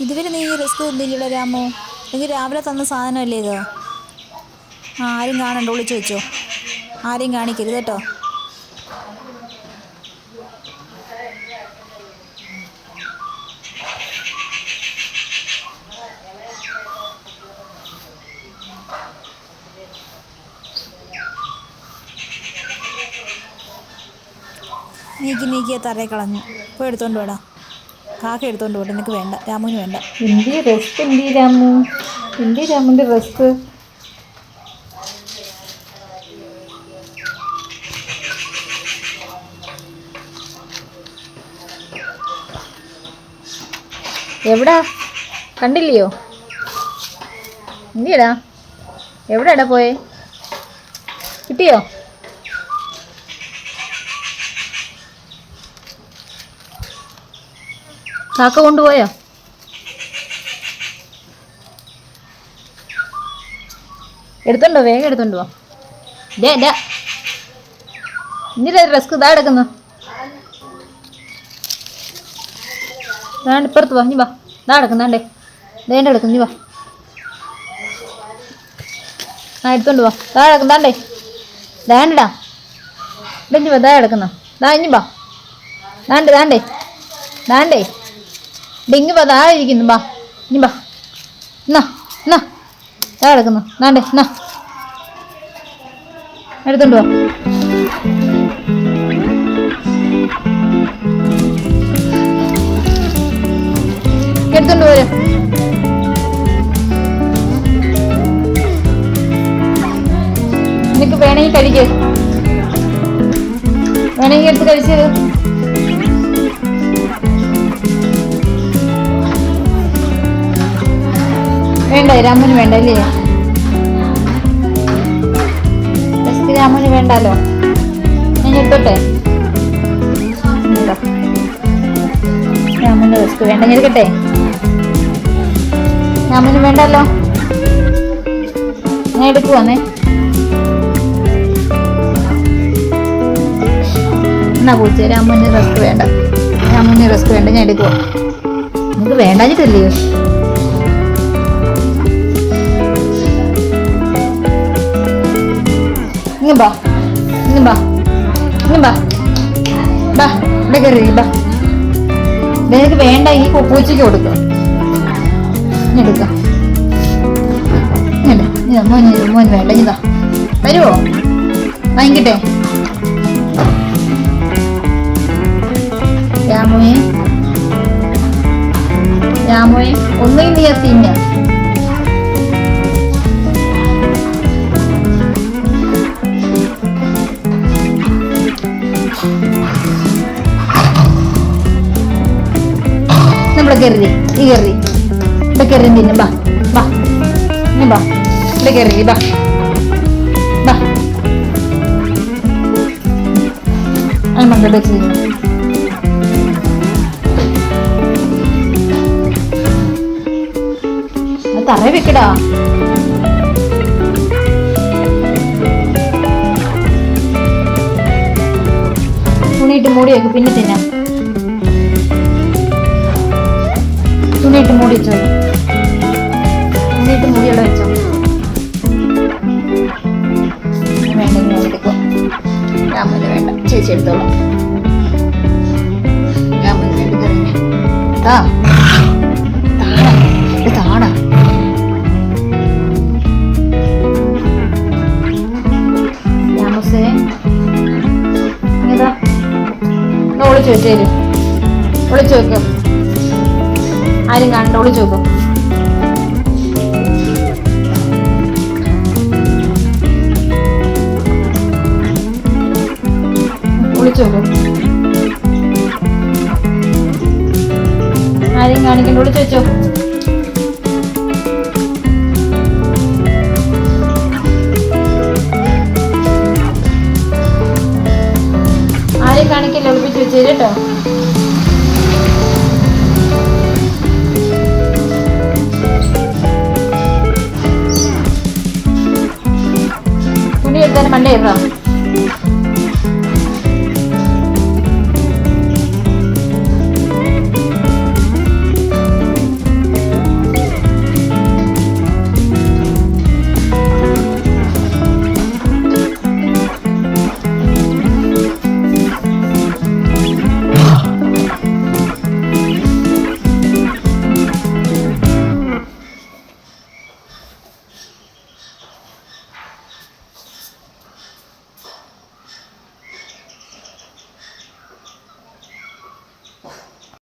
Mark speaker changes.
Speaker 1: ഇതുവരെ നീ റിസ്ക് തന്നില്ലല്ലോ രാമു. എനിക്ക് രാവിലെ തന്ന സാധനമല്ലേ ഇത്? ആ ആരും കാണണ്ട വിളിച്ചു വെച്ചോ. ആരെയും കാണിക്കരുത് കേട്ടോ. നീക്കി നീക്കിയ തറയെ കളഞ്ഞു. പോയി എടുത്തോണ്ട് വേടാ. കാക്ക എടുത്തോണ്ട് പോട്ടെ നിനക്ക് വേണ്ട രാമുവിന് വേണ്ട.
Speaker 2: എന്തി റെസ്റ്റ് എന്തി രാമു? എന്തി രാമുന്റെ റെസ്റ്റ് എവിടാ? കണ്ടില്ലയോ? എന്തിയടാ? എവിടെടാ പോയേ? കിട്ടിയോ? കാക്ക കൊണ്ടുപോയോ? എടുത്തോണ്ടോ? വേഗം എടുത്തോണ്ട് പോ എന്തിനാ റിസ്ക് ഇതാ എടുക്കുന്നു. ഇപ്പുറത്ത് വാ. നീ വാ. ഇതാ എടുക്കുന്നാണ്ടേ ഇതേണ്ട എടുക്കുന്നു. നീ വാ. ആ എടുത്തോണ്ട് വാ. ഇതാ എടുക്കുന്നാണ്ടേ ദേണ്ടടാ. ഇടഞ്ഞു വാ. ഇതാ എടുക്കുന്ന. ഇതാ ഇനി വാ. ദാണ്ടേ. ദാണ്ടേ. ഡിങ്ങി വാ ഇരിക്കുന്നു ബാ. ഇനി ബാ. എന്നാ എന്നാ ദാ കിടക്കുന്നു. നാണ്ടേ എന്നാ എടുത്തോണ്ട് വാ. എടുത്തോണ്ട് പോരെ. നിനക്ക് വേണമെങ്കിൽ കഴിക്കേ. വേണമെങ്കിൽ എടുത്ത് കഴിച്ചത് വേണ്ട രാമന് വേണ്ട അല്ലേ? രാമന് രാമുന് വേണ്ടാലോ ഞാൻ എടുത്തോട്ടെ രാമന് വസ്തു വേണ്ട ഞാൻ എടുക്കട്ടെ രാമന് വേണ്ടല്ലോ. ഞാൻ എടുക്കുവാന്നേ എന്നാ പൂച്ച രാമന് റെസ്റ്റ് വേണ്ട. രാമന് റെസ്റ്റ് വേണ്ട ഞാൻ എടുക്കുവാ നമുക്ക് വേണ്ടാഞ്ഞിട്ടല്ലയോ ഇങ്ങ് ബാ. ഇങ്ങ് ബാ. ഇങ്ങ് ബാ. ബാ ഇവിടെ കയറി ബാ. നിനക്ക് വേണ്ട ഈ പൂച്ചയ്ക്ക് കൊടുക്കാം. എടുക്കാം. മോൻ മോൻ വേണ്ട ഇതാ. വരുമോ വാങ്ങിക്കട്ടെ? രാമുയെ രാമുയെ ഒന്നുകിൽ നീ തിന്ന കയറി ഈ കയറി ഇവിടെ കയറി തിന്നു ബാ ബാ. നീ ബാ ഇവിടെ കയറി ബാ. ബാ. അത് മക്കളുടെ വെച്ച് അത് തറ വെക്കടാ. തുണിയിട്ട് മൂടി വെക്ക് പിന്നെ തിന്നാം. തുണിയിട്ട് മൂടി അവിടെ വെച്ചോ വേണ്ട. ചേച്ചി എടുത്തോളാം. രാമന് വേണ്ടി കറിഞ്ഞ താ താടാ രാമസേ. ഒളിച്ചു വെച്ചേര്. ഒളിച്ചു വെക്കും. ആരും കാണണ്ട ഒളിച്ചു വെക്കും. വെച്ചോളൂ ആരെയും കാണിക്കണ്ടോട് ചോദിച്ചോ. ആരെയും കാണിക്കില്ല ഒളിപ്പിച്ച് വെച്ചേര് കേട്ടോ. തുണി മണ്ടേ ഇടാം